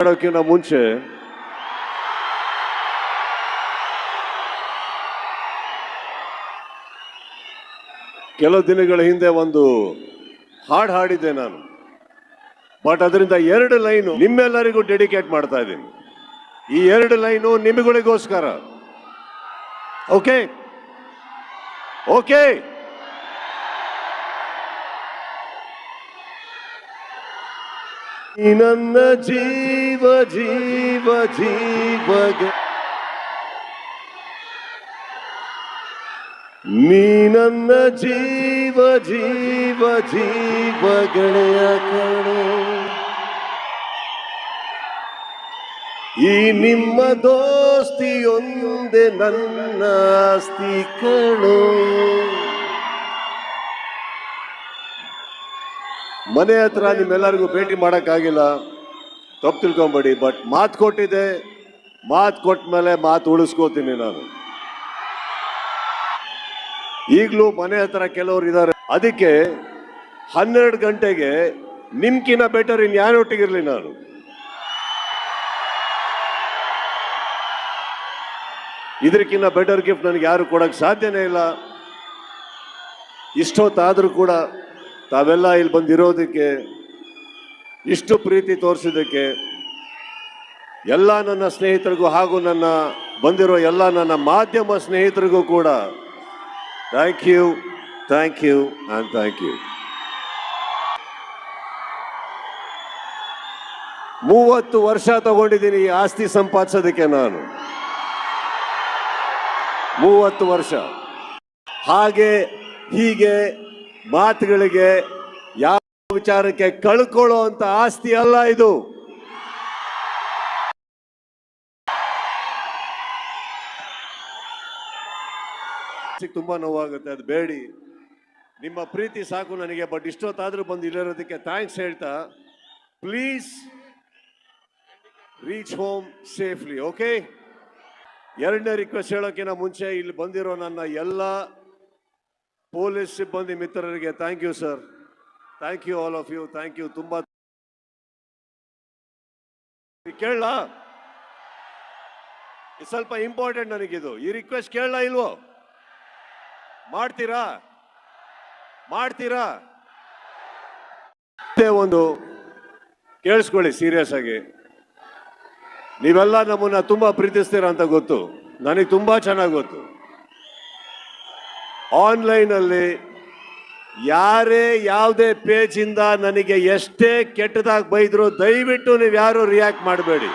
ಮಾಡೋಕ್ಕಿಂತ ಮುಂಚೆ ಕೆಲವು ದಿನಗಳ ಹಿಂದೆ ಒಂದು ಹಾಡು ಹಾಡಿದ್ದೆ ನಾನು. ಬಟ್ ಅದರಿಂದ ಎರಡು ಲೈನು ನಿಮ್ಮೆಲ್ಲರಿಗೂ ಡೆಡಿಕೇಟ್ ಮಾಡ್ತಾ ಇದ್ದೀನಿ. ಈ ಎರಡು ಲೈನು ನಿಮಗಳಿಗೋಸ್ಕರ. ಓಕೆ? ಓಕೆ? ನನ್ನ ಜೀವ ಜೀವ, ಜೀವಗ. ನೀ ನನ್ನ ಜೀವ ಜೀವ ಜೀವ ಗೆಳೆಯ ಕಣೆ. ಈ ನಿಮ್ಮ ದೋಸ್ತಿಯೊಂದೆ ನನ್ನ ಆಸ್ತಿ ಕಣೋ. ಮನೆ ಹತ್ರ ನಿಮ್ಮೆಲ್ಲರಿಗೂ ಭೇಟಿ ಮಾಡೋಕ್ಕಾಗಿಲ್ಲ. ತಪ್ಪು ತಿಳ್ಕೊಂಬೇಡಿ ಬಟ್ ಮಾತು ಕೊಟ್ಟಿದ್ದೆ. ಮಾತು ಕೊಟ್ಟ ಮೇಲೆ ಮಾತು ಉಳಿಸ್ಕೋತೀನಿ ನಾನು. ಈಗಲೂ ಮನೆ ಹತ್ರ ಕೆಲವರು ಇದ್ದಾರೆ ಅದಕ್ಕೆ ಹನ್ನೆರಡು ಗಂಟೆಗೆ ನಿಮ್ಕಿನ್ನ ಬೆಟರ್ ಇನ್ ಯಾರೊಟ್ಟಿಗಿರಲಿ ನಾನು. ಇದಕ್ಕಿಂತ ಬೆಟರ್ ಗಿಫ್ಟ್ ನನಗೆ ಯಾರು ಕೊಡೋಕ್ಕೆ ಸಾಧ್ಯನೇ ಇಲ್ಲ. ಇಷ್ಟೊತ್ತಾದರೂ ಕೂಡ ತಾವೆಲ್ಲ ಇಲ್ಲಿ ಬಂದಿರೋದಕ್ಕೆ ಇಷ್ಟು ಪ್ರೀತಿ ತೋರಿಸಿದ್ದಕ್ಕೆ ಎಲ್ಲ ನನ್ನ ಸ್ನೇಹಿತರಿಗೂ ಹಾಗೂ ನನ್ನ ಬಂದಿರೋ ಎಲ್ಲ ನನ್ನ ಮಾಧ್ಯಮ ಸ್ನೇಹಿತರಿಗೂ ಕೂಡ thank you thank you and thank you ಮೂವತ್ತು ವರ್ಷ ತಗೊಂಡಿದ್ದೀನಿ ಈ ಆಸ್ತಿ ಸಂಪಾದಿಸೋದಕ್ಕೆ ನಾನು. ಮೂವತ್ತು ವರ್ಷ. ಹಾಗೆ ಹೀಗೆ ಮಾತುಗಳಿಗೆ ಯಾವ ವಿಚಾರಕ್ಕೆ ಕಳ್ಕೊಳ್ಳೋ ಅಂತ ಆಸ್ತಿ ಅಲ್ಲ ಇದು. ತುಂಬಾ ನೋವಾಗುತ್ತೆ, ಅದು ಬೇಡಿ. ನಿಮ್ಮ ಪ್ರೀತಿ ಸಾಕು ನನಗೆ ಬಟ್ ಇಷ್ಟೊತ್ತಾದ್ರೂ ಬಂದು ಇಲ್ಲಿರೋದಕ್ಕೆ ಥ್ಯಾಂಕ್ಸ್ ಹೇಳ್ತಾ please reach home safely okay ಎರಡನೇ ರಿಕ್ವೆಸ್ಟ್ ಹೇಳೋಕ್ಕಿಂತ ಮುಂಚೆ ಇಲ್ಲಿ ಬಂದಿರೋ ನನ್ನ ಎಲ್ಲ ಪೊಲೀಸ್ ಸಿಬ್ಬಂದಿ ಮಿತ್ರರಿಗೆ thank you sir thank you all of you thank you ತುಂಬ ಕೇಳಲ್ಲ ಇದು ಸ್ವಲ್ಪ ಇಂಪಾರ್ಟೆಂಟ್ ನನಗಿದು. ಈ ರಿಕ್ವೆಸ್ಟ್ ಕೇಳಲ್ಲ ಇಲ್ವೋ? ಮಾಡ್ತೀರಾ? ಮಾಡ್ತೀರಾ? ಒಂದು ಕೇಳಿಸ್ಕೊಳ್ಳಿ ಸೀರಿಯಸ್ ಆಗಿ. ನೀವೆಲ್ಲ ನಮ್ಮನ್ನ ತುಂಬಾ ಪ್ರೀತಿಸ್ತೀರಾ ಅಂತ ಗೊತ್ತು. ನನಗೆ ತುಂಬಾ ಚೆನ್ನಾಗಿ ಗೊತ್ತು. ಆನ್ಲೈನಲ್ಲಿ ಯಾರೇ ಯಾವುದೇ ಪೇಜಿಂದ ನನಗೆ ಎಷ್ಟೇ ಕೆಟ್ಟದಾಗಿ ಬೈದ್ರು ದಯವಿಟ್ಟು ನೀವು ಯಾರು ರಿಯಾಕ್ಟ್ ಮಾಡಬೇಡಿ.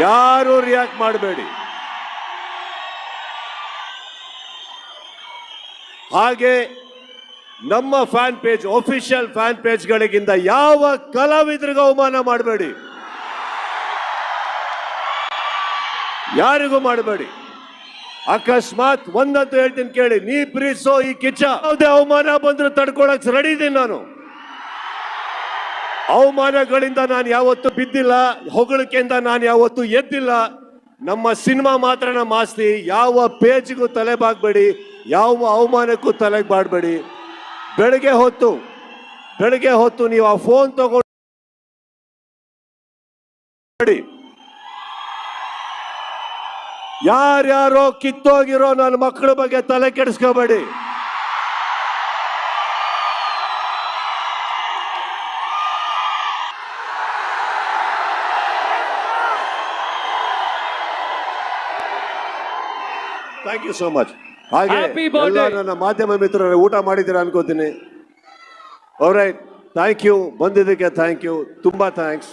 ಯಾರು ರಿಯಾಕ್ಟ್ ಮಾಡಬೇಡಿ. ಹಾಗೆ ನಮ್ಮ ಫ್ಯಾನ್ ಪೇಜ್, ಒಫಿಷಿಯಲ್ ಫ್ಯಾನ್ ಪೇಜ್ಗಳಿಗಿಂತ ಯಾವ ಕಲಾವಿದರಿಗೂ ಅವಮಾನ ಮಾಡಬೇಡಿ. ಯಾರಿಗೂ ಮಾಡಬೇಡಿ. ಅಕಸ್ಮಾತ್ ಒಂದಂತ ಹೇಳ್ತೀನಿ ಕೇಳಿ, ನೀ ಪ್ರೀತಿಸೋ ಈ ಕಿಚ್ಚ. ಯಾವುದೇ ಅವಮಾನ ಬಂದ್ರು ತಡ್ಕೊಳಕ್ ರೆಡಿ ಇದ್ದೀನಿ ನಾನು. ಅವಮಾನಗಳಿಂದ ನಾನು ಯಾವತ್ತೂ ಬಿದ್ದಿಲ್ಲ, ಹೊಗಳಿಕೆಯಿಂದ ನಾನು ಯಾವತ್ತೂ ಎದ್ದಿಲ್ಲ. ನಮ್ಮ ಸಿನಿಮಾ ಮಾತ್ರ ನಮ್ಮ ಆಸ್ತಿ ಯಾವ ಪೇಜ್ಗೂ ತಲೆ ಬಾಗ್ಬೇಡಿ ಯಾವ ಅವಮಾನಕ್ಕೂ ತಲೆಗೆ ಬಾಡಬೇಡಿ ಬೆಳಗ್ಗೆ ಹೊತ್ತು ಬೆಳಗ್ಗೆ ಹೊತ್ತು ನೀವು ಆ ಫೋನ್ ತಗೊಂಡು ಯಾರ್ಯಾರೋ ಕಿತ್ತೋಗಿರೋ ನನ್ನ ಮಕ್ಕಳ ಬಗ್ಗೆ ತಲೆ ಕೆಡಿಸ್ಕೋಬೇಡಿ. ಥ್ಯಾಂಕ್ ಯು ಸೋ ಮಚ್ ಹಾಗೆ. ನನ್ನ ಮಾಧ್ಯಮ ಮಿತ್ರರು ಊಟ ಮಾಡಿದ್ದೀರಾ ಅನ್ಕೋತೀನಿ. ರೈಟ್ ಥ್ಯಾಂಕ್ ಯು ಬಂದಿದ್ದಕ್ಕೆ ಥ್ಯಾಂಕ್ ಯು ತುಂಬಾ ಥ್ಯಾಂಕ್ಸ್